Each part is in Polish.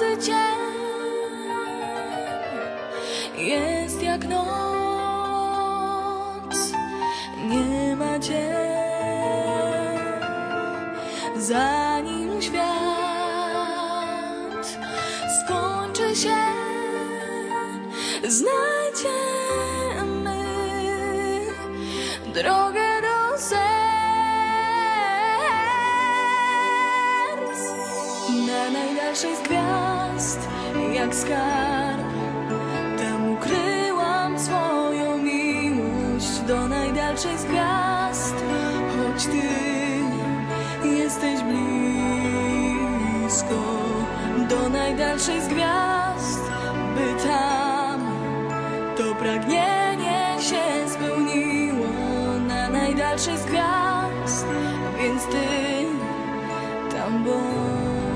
Każdy dzień jest jak noc, nie ma dzień, zanim świat skończy się, znajdziemy drogę Z gwiazd, jak skarb, tam ukryłam swoją miłość do najdalszej z gwiazd, choć ty jesteś blisko. Do najdalszej z gwiazd, by tam to pragnienie się spełniło na najdalszej z gwiazd, więc ty tam bądź.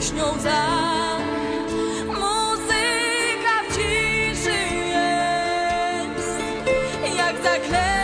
Pieśnią za. Muzyka w ciszy jest, jak zaklęty